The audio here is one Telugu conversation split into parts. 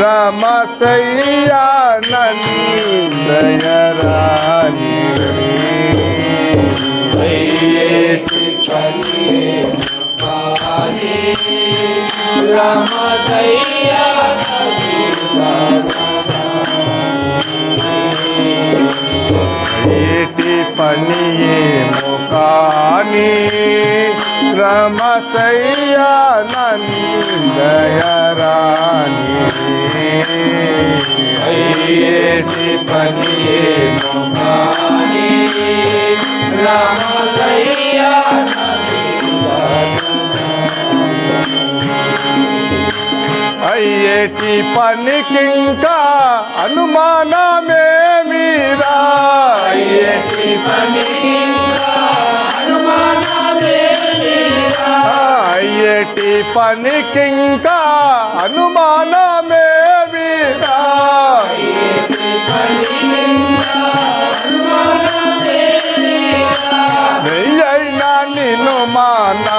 రమసయ్యా నందయరాని అయ్యేటి పని ఏటి పని ఏమో కాని రమసయ్యా నందయరాని అయ్యేటి పని కాని రమదయ్యా అయ్యేటి పనికింకా అనుమానమేమిరా అయ్యేటి పని అయ్యేటి పనికింకా అనుమానమేమిరా వెయ్యైనా నిన్ను మానా.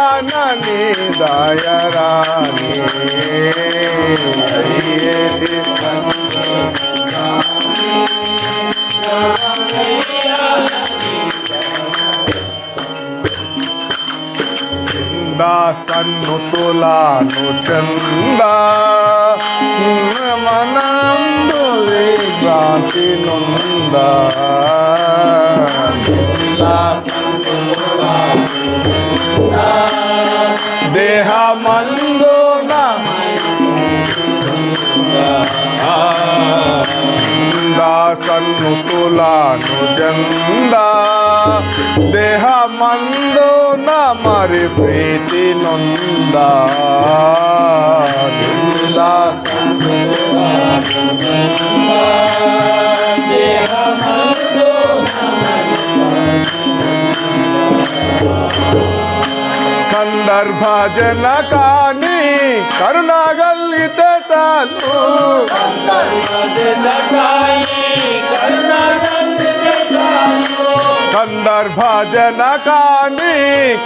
రమదయ్యా ఏటి పని ఏమో కానీ రమసయ్యానని దయరాని ఏటి సన్నుతులాను చంద మనందు విభ్రాంతి నొంద దేహమందు సన్నుతులాను జంద దేహమందు మరి ప్రీతి నొంద నిందా కందర్భజన కాని కరుణాగల్గితే చాలు కందర్భజన కాని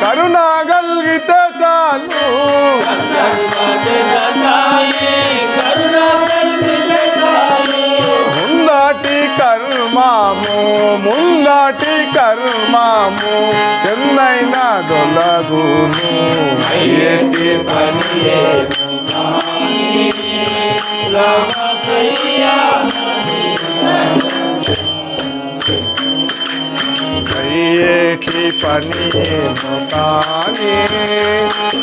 కరుణాగల్గితే చాలు ముందాటి కర్మాము ముందాటి కర్మాము ఎన్నైనా దొలగును. అయ్యేటి పని రమదయ్యా అయ్యేటి పని ఏమో కానీ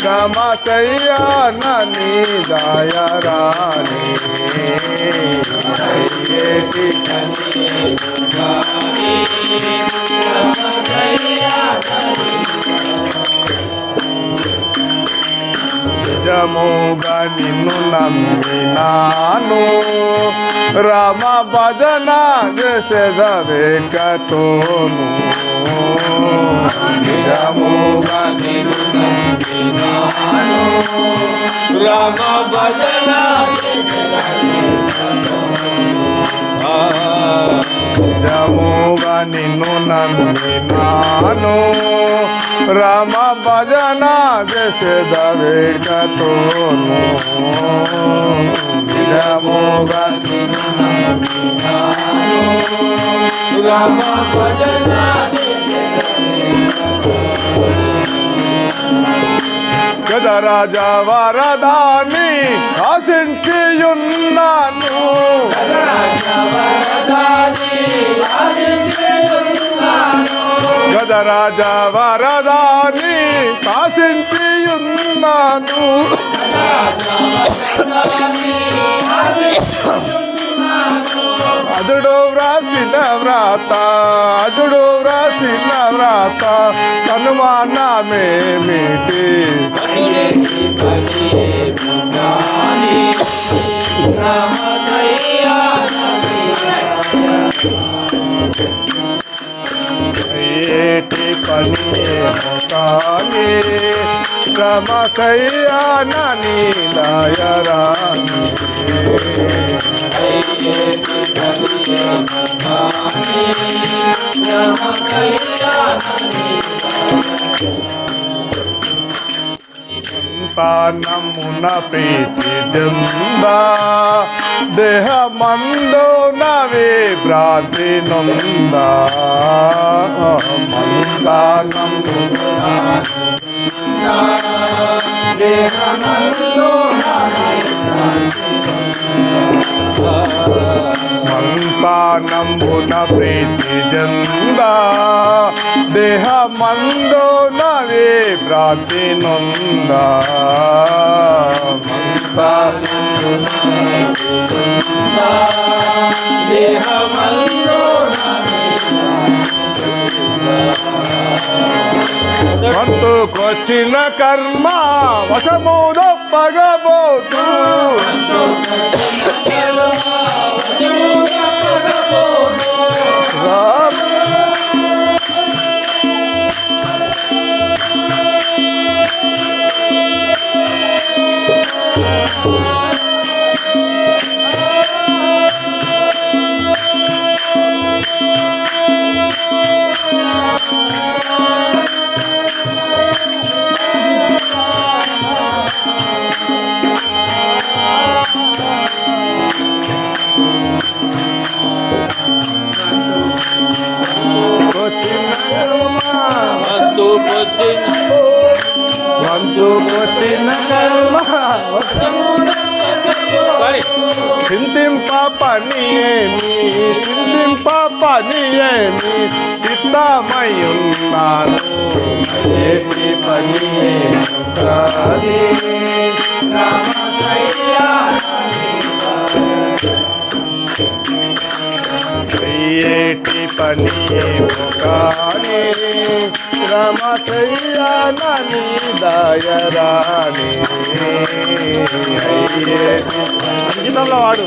రమసయ్యానని దయరాని. అయ్యేటి నిజముగా నిన్ను నమ్మినాను. రామ భజన చేసేదవేకతోను నిజముగా నిన్ను నమ్మినాను. రామ భజన నిజముగా నిన్ను నమ్మినాను రామ భజన చేసేదవేకతోను నిజముగా రామ భజన గదరాజా వరదాని ఆశించియున్నాను. గదరాజా వరదాని ఆశించియున్నాను. అదుడు వ్రాసిన వ్రాత అదుడు వ్రాసిన వ్రాత అనుమానమేమిటి అయ్యేటి పని ఏమో కానీ శ్రమకయ్యానని దయరాని సంతానమున ప్రీతి జందా దేహమందు నవే భ్రాంతి నొందా. మందానమున మంతానంబున ప్రీతి జందా దేహ మందో నవే ప్రాతి నందా. మంతానంబున దేహ మందో ಮತ್ತು ಕೊಚ್ಚಿನ ಕರ್ಮ ವಶಮೂದಪ್ಪಗಬಹುದು చింతింప పని ఏమి? చింతింప పని ఏమి? చిత్తమయున్నాను ఏమి పని ఏమి? పని ఏమో కానీ రమకయ్యానని దయరాని. సంగీతంలో వాడు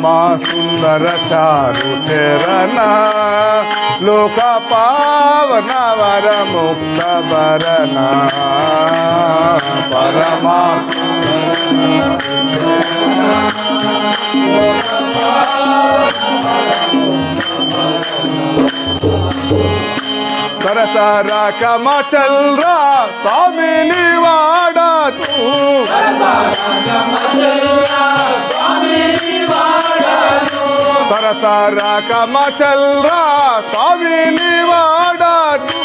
పరమా సుందర చారు చరణ లోక పావన వర ముక్త భరణ పరమా Thank you. సరసర కమ చల్రా స్వామిని వాడను సరసర కమ స్వామిని వాడను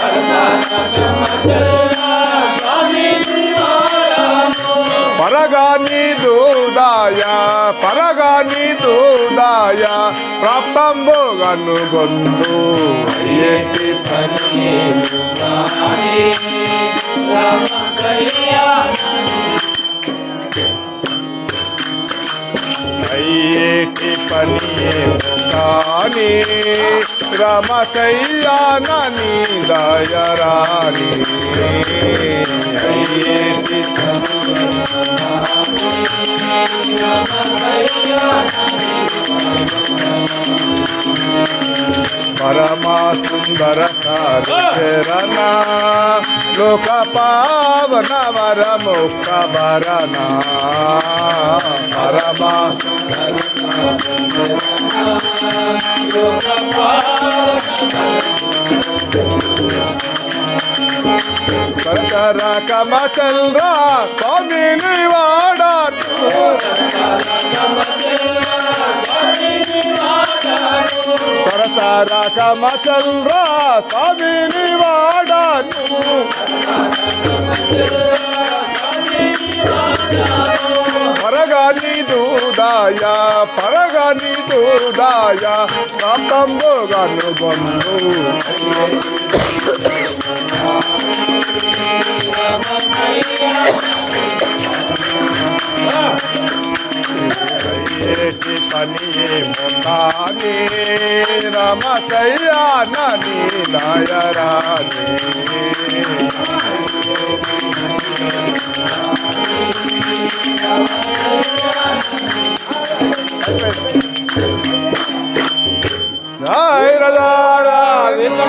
పరగాని పరగాని దూదాయ ప్రాప్తంబు గనుగొందు అయ్యేటి అయ్యేటి పని కాని రమకయ్యానని దయరాని అయ్యేటి పరమా సుందర చరణ లోక పావన వర ముక్త భరణ పరమా కరకర కమ చల్రా స్వామిని వాడను సరసర కమ చల్రా స్వామిని వాడను పరగని దూదాయ పరగని దూదాయ ప్రాప్తంబు గను బంధు. ఏటి పని మొన్నాని రమచయ్య నని నాయరాని రాయ రజా రాజేంద్ర